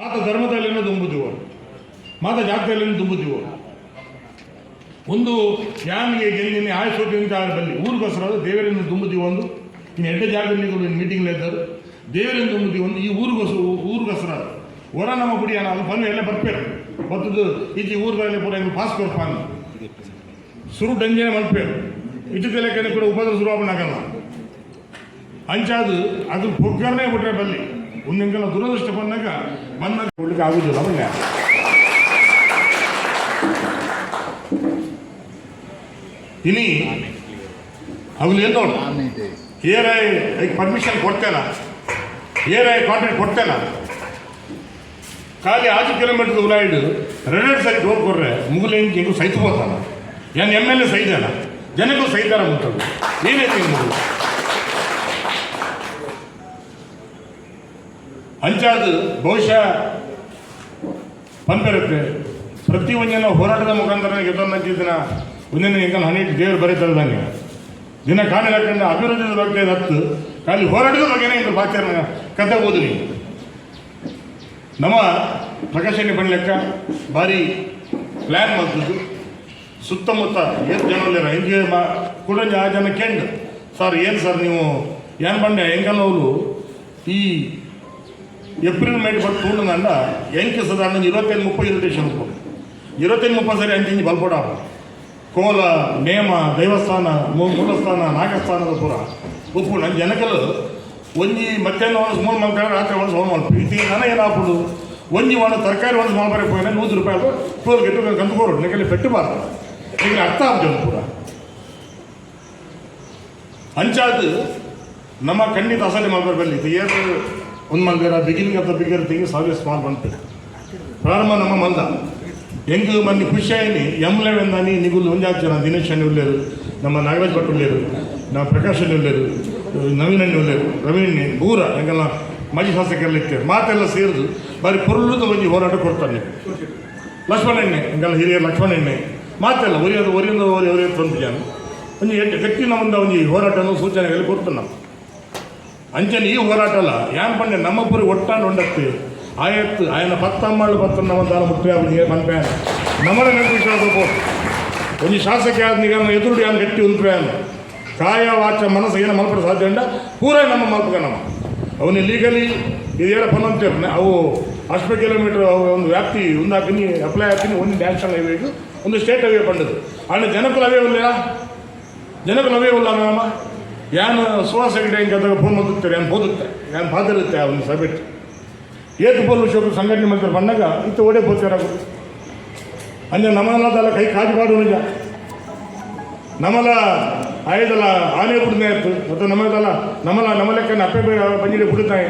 ಮಾತ ಧರ್ಮದಲ್ಲಿ ತುಂಬುತ್ತೀವೋ ಮಾತ ಜಾತಿಯಲ್ಲಿನ ತುಂಬುತ್ತೀವೋ ಒಂದು ಯಾನಿಗೆ ಗೆಲ್ಲಿನ ಆಯಸೋಟಿ ಅಂತ ಬಲ್ಲಿ ಊರಿಗೋಸ್ಕರ ದೇವರಿಂದ ದುಂಬುದಿವ ಒಂದು, ಇನ್ನು ಎರಡೇ ಜಾಗದಲ್ಲಿ ಮೀಟಿಂಗ್ ಇದ್ದರು ದೇವರಿಂದ ದುಂಬುದಿವ ಒಂದು ಈ ಊರಿಗೋಸ್ಕರ ಊರಿಗೋಸ್ಕರ ಹೊರ ನಮ್ಮ ಗುಡಿ ಅದು ಬಂದು ಎಲ್ಲ ಬರ್ಪೇರು. ಬತ್ತದು ಈಚೆ ಊರುಗಳಲ್ಲಿ ಪೂರ ಇನ್ನು ಪಾಸ್ ಕೊಡ್ಪಾನು ಸುರು ಡಂಜೇನೆ ಮಲ್ಪೇರು. ಇಟ್ಟು ಕೂಡ ಉಪದ್ರ ಶುರುವಾಗಲ್ಲ ಅಂಚಾದು ಅದು ಪೊಗ್ಗರನೇ ಬಿಟ್ರೆ ಬಲ್ಲಿ. ಒಂದಿಂಗೆಲ್ಲ ದುರದೃಷ್ಟ ಬಂದಾಗ ಬಂದಾಗ ಕೊಡ್ಲಿಕ್ಕೆ ಆಗುದಿಲ್ಲ ಅವನ್ನೇ ಇನಿ ಅವನು ಏನು ನೋಡು. ಏರ್ ಐ ಐ ಪರ್ಮಿಷನ್ ಕೊಡ್ತೇನ ಏರ್ ಐ ಕಾಂಟ್ರಾಕ್ಟ್ ಕೊಡ್ತೇನ ಖಾಲಿ ಆರು ಕಿಲೋಮೀಟರ್ ದೂರ ಹಿಡಿದು ರೆಡ್ ಸೈಡ್ ಡೋರ್ ಕೊಡ್ರೆ ಮುಗುಲೇನು ಹೆಂಗೂ ಸಹಿತ ಹೋಗ್ತಾನ. ಏನು ಎಂ ಎಲ್ ಎ ಸೈದಾನ ಜನಕ್ಕೂ ಸೈತಾರ ಮುಟ್ಟದು ಏನೈತೆ ಮುಗು ಅಂಚಾದು ಬಹುಶಃ ಪಂಪಿರುತ್ತೆ. ಪ್ರತಿ ಒಂದಿನ ಹೋರಾಟದ ಮುಖಾಂತರ ಗೆದ್ದನ್ನಂತಿದ್ದಿನ ಒಂದಿನ ಹೆಂಗಲ್ ಹಣಿಟ್ಟು ದೇವರು ಬರೀತದಂಗೆ ದಿನ ಕಾಣಿಲಾಕಂಡ ಅಭಿವೃದ್ಧಿ ಬಗ್ಗೆ ಹತ್ತು, ಖಾಲಿ ಹೋರಾಟದ ಬಗ್ಗೆನೇ ಇದು ಬಾಕ್ಯನ ಕತೆ ಓದ್ರಿ. ನಮ್ಮ ಪ್ರಕಾಶನ ಬಣ್ಲೆಕ್ಕ ಭಾರಿ ಪ್ಲ್ಯಾನ್ ಮಾಡ್ತಿದ್ದು ಸುತ್ತಮುತ್ತ ಏನು ಜನ ಹಿಂಗೆ ಮಾ ಕೂಡ ಆ ಜನ ಕೆಂಡ್. ಸರ್ ಏನು ಸರ್ ನೀವು? ಏನು ಬಂಡೆ ಹೆಂಗಲ್ಲವರು ಈ ಏಪ್ರಿಲ್ ಮೇಟ್ ಬಟ್ ತೂಂಡಂಡ ಎಂಕೆ ಸಾಧಾರಣ ಇರುವತ್ತೈದು ముప్పై ಇರಿಟೇಷನ್ ಉಪ್ಪು ಇರುವತ್ತೈದು ಮುಪ್ಪ ಸರಿ ಅಂಚಿ ಬಲ್ಪಡ ಕೋಲ, ನೇಮ, ದೈವಸ್ಥಾನ ಮೂಲಸ್ಥಾನ, ನಾಗಸ್ಥಾನದ ಪುರ. ಉಪ್ಪು ನನ್ನ ಜನಕಲು ಒಂಜಿ ಮಧ್ಯಾಹ್ನ ಒಂದು ಮೂರು ಮಾಡ್ತಾರೆ ರಾತ್ರಿ ಒಂದು ಸೋಮ ಮಲ್ಪ ಇದು ನನ್ನ ಏನಾಗ್ಬಿಡು ಒಂಜಿ ಒಂದು ತರಕಾರಿ ಒಂದು ಮಾಲ್ಪರೆ ಹೋಗಿದೆ ನೂರು ರೂಪಾಯಿ ಟೋಲ್ ಗೆಟ್ಟು ಕಂದುಕೋರು ನಿಗಲಿ ಪೆಟ್ಟುಬಾರ್ದು ಈಗ ಅರ್ಥ ಆಗ್ತದೆ ಪೂರ. ಹಂಚಾದ ನಮ್ಮ ಖಂಡಿತ ಅಸಲಿ ಮಾಡ್ಬಾರ್ದು ಬಲ್ಲಿ ಇದು ಆ ಬಿಗಿನಿಂಗ್ ಆಫ್ ದ ಬಿಗರ್ ಸಾವಿರ ಸ್ಮಾಲ್ ಬಂತು. ಪ್ರಾರಂಭ ನಮ್ಮ ಮಂದ. ಹೆಂಗ್ ಮನೆ ಖುಷಿಯಾಗಿ ಎಂಲೆವೆಂದಾನಿ ನಿಗುಲ್ ಒಂಜಾತ್ ಜನ, ದಿನೇಶ್ ಅಣ್ಣ ಉಳ್ಳೇರು, ನಮ್ಮ ನಾಗರಾಜ್ ಭಟ್ ಉಳ್ಳೇರು, ನಮ್ಮ ಪ್ರಕಾಶ್ ಅಣ್ಣ ಉಳ್ಳೇರು, ನವೀನ್ ಅಣ್ಣ ಉಳ್ಳೇರು ರವೀಣ್ಣ ಬೂರ, ಹೆಂಗೆಲ್ಲ ಮಾಜಿ ಶಾಸಕರೆಲ್ಲ ಇರ್ತೇವೆ ಮಾತೆಲ್ಲ ಸೇರಿದು ಬಾರಿ ಪೊರ್ಲುದ ಬಂದು ಹೋರಾಟ ಕೊಡ್ತಾನೆ ಲಕ್ಷ್ಮಣ ಎಣ್ಣೆ ಹೆಂಗಲ್ಲ ಹಿರಿಯರು ಲಕ್ಷ್ಮಣ ಎಣ್ಣೆ ಮಾತೆಲ್ಲ, ಒರಿಯೋದು, ಒರಿಯಿಂದ ಒರಿ ಒರಿಯೋದು ತಂದು ಒಂದು ಎಂಟು ಗಟ್ಟಿನ ಒಂದು ಹೋರಾಟನೂ ಸೂಚನೆಗಳು ಕೊಡ್ತಾನೆ ನಾವು. ಅಂಚನೆ ಈ ಹೋರಾಟ ಅಲ್ಲ. ಯಾನ್ ಬಂದೆ? ನಮ್ಮ ಪುರಿ ಒಟ್ಟಾನು ಉಂಡತ್ತಿ ಆಯತ್ತು, ಆಯನ ಪತ್ತಮ್ಮಳು ಪತ್ತನ್ನ ಒಂದಾಲ ಮುಟ್ಟಿ ಅವನಿಗೆ ಪ್ಯಾನ್. ನಮ್ಮನೆ ನೆನಪಿಟ್ಟು ಒಂದು ಶಾಸಕ ನಿಗಮ ಎದುರುಡಿ ಯಾನ್ ಗಟ್ಟಿ ಉಂಟ್ರ್ಯಾನು ಕಾಯ ವಾಚ ಮನಸ್ಸು ಏನು ಮಲ್ಪಡ ಸಾಧ್ಯ ಉಂಡ ಪೂರ ನಮ್ಮ ಮಲ್ಪಕ ನಮ್ಮ. ಅವನು ಲೀಗಲಿ ಇದೇಳ ಪನ್ನಂತೇರ್ನೆ ಅವು ಅಷ್ಟು ಕಿಲೋಮೀಟರ್ ಒಂದು ವ್ಯಾಪ್ತಿ ಉಂದಾಕಿನಿ ಅಪ್ಲೈ ಹಾಕಿನಿ, ಒಂದು ನ್ಯಾಷನಲ್ ಹೈವೇಗೆ ಒಂದು ಸ್ಟೇಟ್ ಹೈವೇ ಪಂಡದು ಆಯ್ನ ಜನಕ್ಕೂ ಲವೇ ಇಲ್ಲ ಜನಕ್ಕೂ ಲವೇ ಇಲ್ಲ ಮೇಮ? ಯಾನು ಸುವಾಸ ಗಿಡ ಹಿಂಗೆ ಅದಾಗ ಫೋನ್ ಓದುತ್ತಾರೆ? ಏನು ಓದುತ್ತೆ ಏನು ಬಾದಿರುತ್ತೆ ಅವನು ಸಬ್ಜೆಕ್ಟ್ ಏತು ಪೋಲು ಶೋಕ ಸಂಘಟನೆ ಮಾಡ್ತಾರೆ ಬಂದಾಗ ಇತ್ತು ಓಡೇ ಬೋಚಾರ ಅಂದರೆ ನಮ್ಮಲ್ಲದಲ್ಲ ಕೈ ಕಾಜು ಬಾಡು ನಿಜ. ನಮ್ಮಲ್ಲ ಆಯ್ದಲ್ಲ, ಆನೆ ಬಿಡ್ದೇ ಇತ್ತು ಮತ್ತು ನಮ್ಮದಲ್ಲ ನಮ್ಮಲ್ಲ ನಮ್ಮ ಲೆಕ್ಕ ಅಪ್ಪೆ ಬಂಜಿಡಿ ಬಿಡುತ್ತಾಯಿ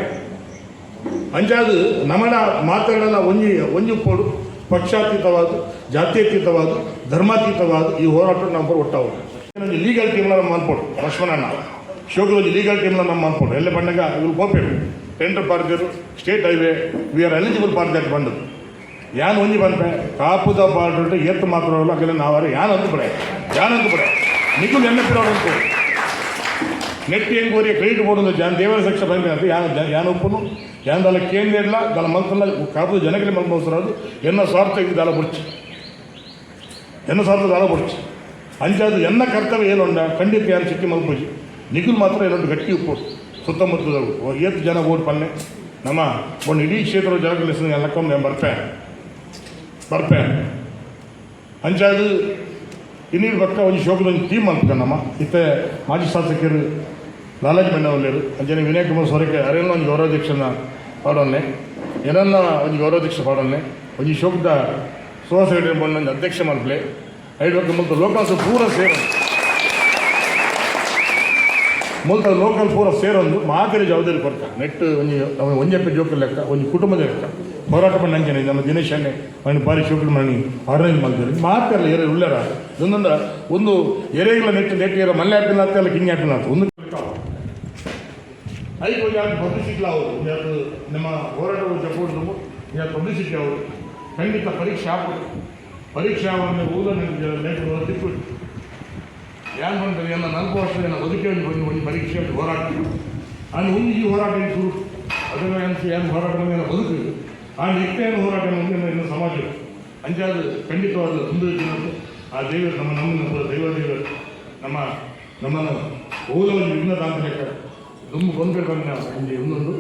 ಅಂಜಾದು ನಮ್ಮನ ಮಾತಾಡಲ್ಲ ಒಂಜಿ ಒಂಜಿ ಪೋಡು, ಪಕ್ಷಾತೀತವಾದ, ಜಾತ್ಯತೀತವಾದ, ಧರ್ಮಾತೀತವಾದ ಈ ಹೋರಾಟ ನಮ್ಮ ಒಟ್ಟಾವು ಲೀಗಲ್ ಟೀಮ್ನ ನಮ್ಮ ಅನ್ಪೋಡು ಲಕ್ಷ್ಮಣಣ್ಣ. ಒಂದು ಲೀಗಲ್ ಟೀಮ್ನ ನಮ್ಮ ಅನ್ಪೋಡು ಎಲ್ಲ ಬಂದಾಗ ಇವ್ರು ಹೋಗ್ಬೇಕು tender ಪಾರ್ದಿರು state highway V R eligible for that ಬಂದದ್ದು ಯಾನ್ ಒಂಜಿ ಬಂದೆ ಕಾಪುದ ಪಾರ್ಟ್ ಎತ್ತು ಮಾತ್ರ ಅಗಲ ನಾವಾರೆ ಯಾನ್ ಅಂದು ಬಿಡ ಯಾನ್ ಅಂದು ಬಿಡೆ ನಿಖಿಲ್ ಎಣ್ಣೆ ಪಿರೋಡು ನೆಟ್ಟಿ ಹೆಂಗೆ ಓರಿ ಕ್ರೆಡಿಟ್ ಬೋರ್ಡ್ ಜಾನ್ ದೇವರ ಸಕ್ಷ ಬಂದೆ ಅಂತ ಯಾನ ಯಾನ ಒಪ್ಪನು ಯಾನ್ ದಾಲ ಕೇಂದ್ರ ಇಲ್ಲ, ದಲ ಕಾಪುದ ಕಾಪು ಜನಗಳಿಗೆ ಮಲ್ಪೋಸರಾದು ಎನ್ನ ಸ್ವಾರ್ಥ ದಲ ಬುಡ್ಚಿ ಎನ್ನ ಸ್ವಾರ್ಥ ದಾಲ ಬುಡ್ಚಿ ಅಂಚಾದು ಎನ್ನ ಕರ್ತವ್ಯ ಏನುಂಡ ಖಂಡಿತ ಯಾರು ಸಿಕ್ಕಿ ಮಲ್ಪೋಜಿ ನಿಖಿಲ್ ಮಾತ್ರ ಏನೊಂದು ಗಟ್ಟಿ ಉಪ್ಪು. ಸುತ್ತಮುತ್ತದವರು. ಏತ್ ಜನ ಓಟ್ ಪನ್ನೆ. ನಮ್ಮ ಒಂದು ಇಡೀ ಕ್ಷೇತ್ರದ ಜನಗಳ ಹೆಸರು ಎಲ್ಲಕ್ಕೊಮ್ಮೆ ಬರ್ಪೆ ಬರ್ಪೆ ಅಂಜಾದ್ ಇನ್ನೀರು ಬರ್ತ ಒಂದು ಶೋಕದ ಒಂದು ಟೀಮ್ ಅಂತ ನಮ್ಮ ಇತ್ತೆ ಮಾಜಿ ಶಾಸಕರು ಲಾಲಾಜಿ ಮಣ್ಣವಲ್ಲೇರು ಅಂಜನೆ ವಿನಯ್ ಕುಮಾರ್ ಸೊರಕೆ ಅರೇನೋ ಒಂದು ಗೌರವಾಧ್ಯಕ್ಷನ ಪಾಡೊನ್ನೆ. ಏನನ್ನ ಒಂದು ಗೌರವಾಧ್ಯಕ್ಷ ಪಾಡೊನ್ನೆ. ಒಂದು ಶೋಕದ ಸುಹಾಸ ಬಂದ ಒಂದು ಅಧ್ಯಕ್ಷ ಮಲ್ಪಲೆ. ಐದು ವರ್ಷ ಮುಂದೆ ಲೋಕಾಸ ಪೂರ ಸೇರು ಮೊದಲು ಲೋಕಲ್ ಪೂರ ಸೇರೊಂದು, ಮಾದರಿ ಜವಾಬ್ದಾರಿ ಕೊಡ್ತಾರೆ ನೆಟ್ ಒಂಜಿ ಒಂಜೆಪ್ಪೆ ಜೋಕಲ್ ಲೆಕ್ಕ, ಒಂದು ಕುಟುಂಬದ ಲೆಕ್ಕ. ಹೋರಾಟ ಪಂಡಂಜನೆ ನಮ್ಮ ದಿನೇಶ್ ಅಣ್ಣೆ, ಅವನು ಬಾರಿ ಶೋಕಲ್ ಮಣಿ ಆರ್ಗನೈಸ್ ಮಾಡ್ತಾರೆ ಮಾತಾಡಲ್ಲ ಎರೆ ಉಳ್ಳರ. ಇದೊಂದಂದ್ರೆ ಒಂದು ಎರೆಗಳ ನೆಟ್ ನೆಟ್ ಏರ ಮಲ್ಲೆ ಹಾಕಿಲ್ಲ ಅಂತ ಅಲ್ಲ ಕಿಂಗ್ ಹಾಕಿಲ್ಲ ಅಂತ ಒಂದು ಐದು ಯಾರು ಪಬ್ಲಿಸಿಟಿ ಅವರು. ಯಾರು ನಮ್ಮ ಹೋರಾಟಗಳು ಜಪ್ಪುವುದು ಯಾರು ಪಬ್ಲಿಸಿಟಿ ಅವರು. ಖಂಡಿತ ಪರೀಕ್ಷೆ ಆಗ್ಬೋದು. ಪರೀಕ್ಷೆ ಆವಾಗ ಊರ ನೆಟ್ಟು ಹೊರತಿಟ್ಟು ಯಾರು ಬಂದರೆ ಎಲ್ಲ ನಾಲ್ಕು ವರ್ಷ ಏನೋ ಬದುಕಿ ಒಂದು ಬಂದು ಒಂದು ಪರೀಕ್ಷೆ ಅಂತ ಹೋರಾಟ ನಾನು ಒಂದು ಈ ಹೋರಾಟ ಶುರು. ಅದನ್ನು ಏನು ಏನು ಹೋರಾಟ ಮೇಲೆ ಬದುಕಿದ್ರು ಆ ನಿತ್ಯನ ಹೋರಾಟ ಮುಂದೆ ಇನ್ನು ಸಮಾಜ ಅಂಜಾದ ಖಂಡಿತವಾದ ತುಂಬ ದಿನದ್ದು. ಆ ದೇವರು ನಮ್ಮ ನಮ್ಮ ದೈವ ದೇವರು. ನಮ್ಮ ನಮ್ಮನ್ನು ಓದೋದು ವಿಘ್ನದ ಲೆಕ್ಕ ತುಂಬ ಬಂದಿರಬನ್ನ ಇಲ್ಲಿ ಇನ್ನೊಂದು.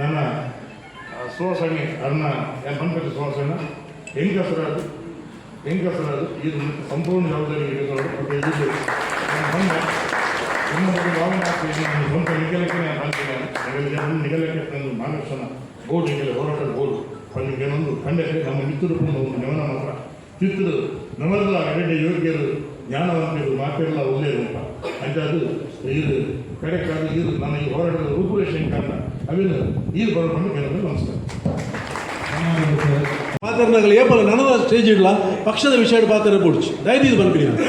ನನ್ನ ಸುವಾಸನೆ ಅನ್ನ ಯಾರು ಬಂದ್ಬೇಕು ಸುವಾಸನ. ಹೆಂಗಸರಾದು ಹೆಂಗಸರಾದು ಇದು ಮತ್ತೆ ಸಂಪೂರ್ಣ ಜವಾಬ್ದಾರಿ ಇರೋದು ಬಂದ ನಿಮ್ಮ ಬಗ್ಗೆ ಭಾವನೆ ಆಗ್ತದೆ ನಾನು ಸ್ವಂತ ನಿಗಲಕ್ಕೆ ನಾನು ನಿಗಲಕ್ಕೆ ನಂದು ಮಾರ್ಗದರ್ಶನ ಬೋರ್ಡ್ ನಿಗಲ ಹೋರಾಟದ ಬೋರ್ಡ್ ಅಲ್ಲಿಗೆ ಏನೊಂದು ಖಂಡಕ್ಕೆ ನಮ್ಮ ಮಿತ್ರರು ಒಂದು ನಮನ ಮಾತ್ರ. ಚಿತ್ರ ನಮರೆಲ್ಲ ಎರಡೇ ಯೋಗ್ಯರು, ಜ್ಞಾನವಂತರು ಮಾತೆಲ್ಲ ಒಳ್ಳೆಯದು ಅಂತ. ಅದು, ಇದು ಕಡೆಕ್ಕಾಗಿ ಇದು ನನ್ನ ಈ ಹೋರಾಟದ ರೂಪುರೇಷೆ ಕಾರಣ. ಅವೆಲ್ಲ ಈ ಬರೋಕೊಂಡು ಕೆಲವರು ನಮಸ್ಕಾರ. ಪಾತ್ರನಾಗಲಿ ಏಪಲ್ಲ ನನದ ಸ್ಟೇಜ್ ಇಲ್ಲ. ಪಕ್ಷದ ವಿಷಯ ದಯದಿ ಇದು ಬಂದ್ಬಿಡಿ ನಾನು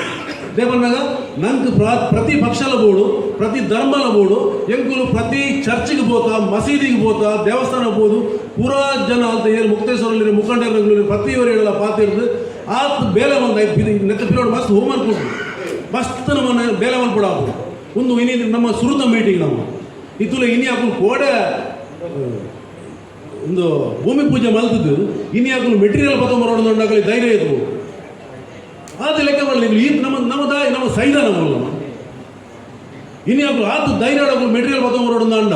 ಇದೇ ಬಂದಾಗ ನಂಗೆ ಪ್ರತಿ ಪಕ್ಷಲ ಬೋಡು ಪ್ರತಿ ಧರ್ಮಲ ಬೋಡು ಎಂಕುಲು ಪ್ರತಿ ಚರ್ಚಿಗೆ ಹೋತಾ ಮಸೀದಿಗೆ ಹೋತಾ ದೇವಸ್ಥಾನ ಹೋದು, ಪೂರಾ ಜನ ಅಂತ ಏನು ಮುಕ್ತೇಶ್ವರಲ್ಲಿ ಮುಖಂಡರಲ್ಲಿ ಪ್ರತಿಯವರು ಹೇಳಲ್ಲ ಪಾತ್ರ ಆ ಬೇಲೆ ಒಂದು ನೆತ್ತ ಪಿರಿಯೋಡ್ ಮಸ್ತ್ ಹೋಮ್ ಅನ್ಕೊಂಡು ಮಸ್ತ್ ನಮ್ಮನ್ನು ಬೇಲೆ ಕೂಡ ಆಗ್ಬೋದು ಒಂದು ಇನಿ ನಮ್ಮ ಸುರುತ ಮೀಟಿಂಗ್ ನಮ್ಮ ಇತ್ತುಲ ಇನಿ ಹಾಕೊಂಡು ಕೋಡೆ ಒಂದು ಭೂಮಿ ಪೂಜೆ ಮಲ್ತದ್ದು ಇನ್ಯಾಕಲು ಮೆಟೀರಿಯಲ್ ಬತ್ತೊಂಬರೋಡು ನೋಡಾಗಲಿ ಧೈರ್ಯ ಇದ್ವು ಅದು ಲೆಕ್ಕ ಮಾಡಲಿ ಈ ನಮ್ಮ ನಮ್ಮ ದಾಯಿ ನಮ್ಮ ಸೈದ ಇನ್ನು ಇನ್ಯಾಕಲು ಆತು ಧೈರ್ಯ ಮೆಟೀರಿಯಲ್ ಬತ್ತೊಂಬರೋಡು ಅಂಡ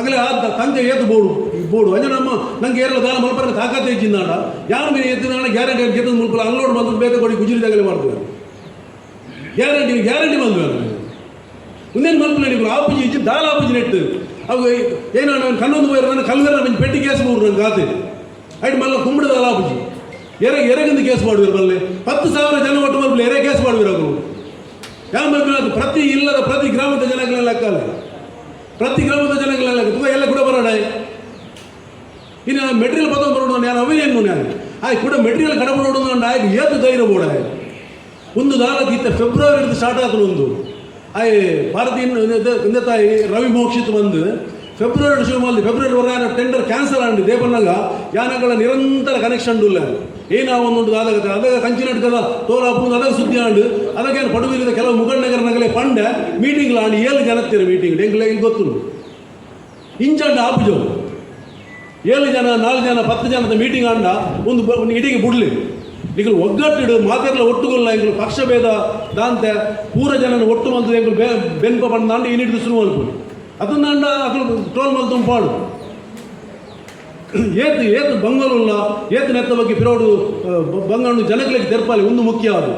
ಆಗಲೇ ಆತ ತಂದೆ ಏತು ಬೋಡು ಬೋಡು. ಅಂಜ ನಮ್ಮ ನಂಗೆ ಏರಲ್ಲ ದಾನ ಮಲ್ಪರ ತಾಕತ್ತೆ ಇಚ್ಚಿಂದಾಡ ಯಾರು ಮೇಲೆ ಎತ್ತಿನ ಗ್ಯಾರಂಟಿ ಗೆದ್ದ ಮುಲ್ಪಲ ಅನ್ಲೋಡ್ ಬಂದು ಬೇಕು ಕೊಡಿ ಗುಜರಿದಾಗಲೇ ಮಾಡ್ತಾರೆ ಗ್ಯಾರಂಟಿ ಗ್ಯಾರಂಟಿ ಬಂದ್ವಿ ಮುಂದೇನು ಮಲ್ಪಲ ನೀವು ಆಪೂಜಿ ಇಚ್ಚಿ ದಾಲ ಆಪೂಜಿ ನೆಟ್ಟು. ನಾನು ಕಣ್ಣೊಂದು ಹೋಯ್ರ ನಾನು ಕಲ್ವೆರ ಒಂದು ಪೆಟ್ಟಿ ಕೇಸ್ ಮೂರು ನನ್ನ ಗಾತೆ ಐಟ್ ಮಲ್ಲ ಕುಂಬಿಡದ ದಾಲ ಆಪುಜಿ ಎರ ಎರಗಿಂದ ಕೇಸ್ ಮಾಡುವಿರು ಬಲ್ಲೆ ಹತ್ತು ಸಾವಿರ ಜನ ಒಟ್ಟು ಮಲ್ಪಲ ಎರೆ ಕೇಸ್ ಮಾಡುವಿರು ಅವರು? ಯಾವ ಅದು ಪ್ರತಿ ಇಲ್ಲದ ಪ್ರತಿ ಗ್ರಾಮದ ಜನಗಳೆಲ್ಲ ಲೆಕ್ಕಲ್ಲ ಪ್ರತಿ ಗ್ರಾಮದ ಜನಗಳೆಲ್ಲ ಎಲ್ಲ ಕೂಡ ಬರೋಣ ಇನ್ನು ಮೆಟೀರಿಯಲ್ ಬತ್ತ ಬರೋಣ ನಾನು ಅವೇನೇನು ನಾನು ಕೂಡ ಮೆಟೀರಿಯಲ್ ಅಂಡ ಆಯ್ತು ಏತು ಧೈರ್ಯ ಬೋಡ ಒಂದು ನಾಲ್ಕು ಇತ್ತ ಫೆಬ್ರವರಿ ಸ್ಟಾರ್ಟ್ ಆತನು ಒಂದು. ಆಯ್ ಭಾರತೀಯ ತಾಯಿ ರವಿ ಮೋಕ್ಷಿತ್ ಬಂದು ಫೆಬ್ರವರಿ ಶುರು ಮಾಡಿ ಫೆಬ್ರವರಿ ವರ ಟೆಂಡರ್ ಕ್ಯಾನ್ಸಲ್ ಆಂಡಿ ದೇಪನ್ನಾಗ ಯಾನಗಳ ನಿರಂತರ ಕನೆಕ್ಷನ್ ಇಲ್ಲ ಏನೋ ಒಂದೊಂದು ಅದಾಗ ಅದಾಗ ಕಂಚಿನ ಕದ ತೋಲಾಪು ಅದಾಗ ಸುದ್ದಿ ಆಂಡು ಅದಕ್ಕೇನು ಪಡುವಿರದ ಕೆಲವು ಮುಖಂಡಗರನಗಲೇ ಪಂಡ ಮೀಟಿಂಗ್ ಆಂಡಿ ಏಳು ಜನ ಹತ್ತಿರ ಮೀಟಿಂಗ್ ಎಂಗ್ಲೆ ಇಲ್ಲಿ ಗೊತ್ತು ಇಂಚಂಡ ಆಪುಜೋ ಏಳು ಜನ ನಾಲ್ಕು ಜನ ಪತ್ತು ಜನದ ಮೀಟಿಂಗ್ ಆಂಡ ಒಂದು ಬ- ಒಂದು ಇಡೀಗೆ ಬಿಡ್ಲಿ ಈಗ ಒಗ್ಗಟ್ಟಿಡು ಮಾತೆಲ್ಲ ಒಟ್ಟುಗೊಲ್ಲ ಎಂಗಳು ಪಕ್ಷ ಭೇದ ದಾಂತೆ ಪೂರ ಜನನ ಒಟ್ಟು ಮಂತು ಎಂಗ್ ಬೆನ್ಪ ಬಂದಾಂಡು ಇನ್ನಿಟ್ಟು ಸುರು ಮಲ್ಪು ಅದನ್ನಾಂಡ ಅದು ಟ್ರೋಲ್ ಮಲ್ತು ಪಾಡು ಏತು ಏತು ಬಂಗಲ್ಲ ಏತು ನೆತ್ತ ಬಗ್ಗೆ ಪಿರೋಡು ಬಂಗಣ್ಣು ಜನಗಳಿಗೆ ತೆರಪಾಲಿ ಒಂದು ಮುಖ್ಯ ಅದು